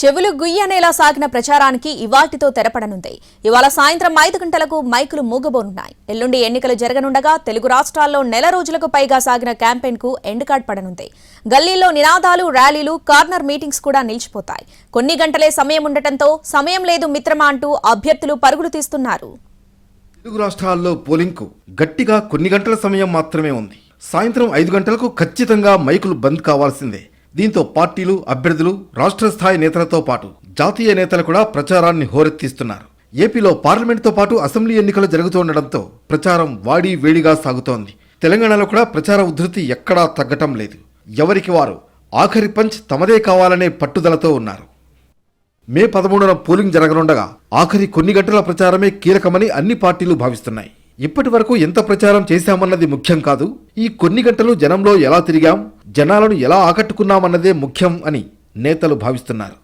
చెవులు గుయ్యనేలా సాగిన ప్రచారానికి ఇవాటితో తెరపడనుంది. ఇవాళ సాయంత్రం ఐదు గంటలకు మైకులు మూగబోనున్నాయి. ఎల్లుండి ఎన్నికలు జరగనుండగా తెలుగు రాష్ట్రాల్లో నెల రోజులకు పైగా సాగిన క్యాంపెయిన్కు ఎండ్ కార్డ్ పడనుంది. గల్లీల్లో నినాదాలు ర్యాలీలు కార్నర్ మీటింగ్స్ కూడా నిలిచిపోతాయి. కొన్ని గంటలే సమయం ఉండటంతో సమయం లేదు మిత్రమా అంటూ అభ్యర్థులు పరుగులు తీస్తున్నారు. తెలుగు రాష్ట్రాల్లో పోలింగ్కు గట్టిగా కొన్ని గంటల సమయం మాత్రమే ఉంది. సాయంత్రం ఐదు గంటలకు ఖచ్చితంగా మైకులు బంద్ కావాల్సిందే. దీంతో పార్టీలు అభ్యర్థులు రాష్ట్ర స్థాయి నేతలతో పాటు జాతీయ నేతలు కూడా ప్రచారాన్ని హోరెత్తిస్తున్నారు. ఏపీలో పార్లమెంట్తో పాటు అసెంబ్లీ ఎన్నికలు జరుగుతుండటంతో ప్రచారం వాడి వేడిగా సాగుతోంది. తెలంగాణలో కూడా ప్రచార ఉధృతి ఎక్కడా తగ్గటం లేదు. ఎవరికి వారు ఆఖరి పంచ్ తమదే కావాలనే పట్టుదలతో ఉన్నారు. మే పదమూడున పోలింగ్ జరగనుండగా ఆఖరి కొన్ని గంటల ప్రచారమే కీలకమని అన్ని పార్టీలు భావిస్తున్నాయి. ఇప్పటి వరకు ఎంత ప్రచారం చేశామన్నది ముఖ్యం కాదు. ఈ కొన్ని గంటలు జనంలో ఎలా తిరిగాం? జనాలను ఎలా ఆకట్టుకున్నామన్నదే ముఖ్యం అని నేతలు భావిస్తున్నారు.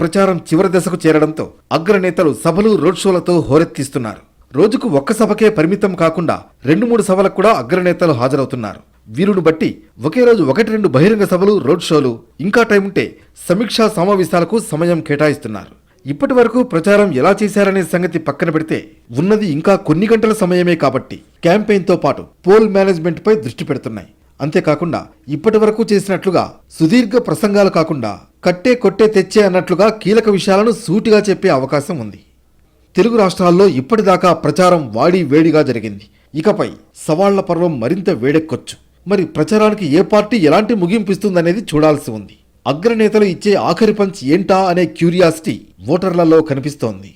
ప్రచారం చివరి దశకు చేరడంతో అగ్రనేతలు సభలు రోడ్ షోలతో హోరెత్తిస్తున్నారు. రోజుకు ఒక్క సభకే పరిమితం కాకుండా రెండు మూడు సభలకు కూడా అగ్రనేతలు హాజరవుతున్నారు. వీరును బట్టి ఒకే రోజు ఒకటి రెండు బహిరంగ సభలు రోడ్ షోలు ఇంకా టైం ఉంటే సమీక్షా సమావేశాలకు సమయం కేటాయిస్తున్నారు. ఇప్పటి వరకు ప్రచారం ఎలా చేశారనే సంగతి పక్కన పెడితే ఉన్నది ఇంకా కొన్ని గంటల సమయమే కాబట్టి క్యాంపెయిన్తో పాటు పోల్ మేనేజ్మెంట్పై దృష్టి పెడుతున్నాయి. అంతేకాకుండా ఇప్పటి వరకు చేసినట్లుగా సుదీర్ఘ ప్రసంగాలు కాకుండా కట్టే కొట్టే తెచ్చే అన్నట్లుగా కీలక విషయాలను సూటిగా చెప్పే అవకాశం ఉంది. తెలుగు రాష్ట్రాల్లో ఇప్పటిదాకా ప్రచారం వాడి వేడిగా జరిగింది. ఇకపై సవాళ్ళ పర్వం మరింత వేడెక్కొచ్చు. మరి ప్రచారానికి ఏ పార్టీ ఎలాంటి ముగింపు ఇస్తుందనేది చూడాల్సి ఉంది. అగ్రనేతలు ఇచ్చే ఆఖరి పంచ్ ఏంటా అనే క్యూరియాసిటీ ఓటర్లలో కనిపిస్తోంది.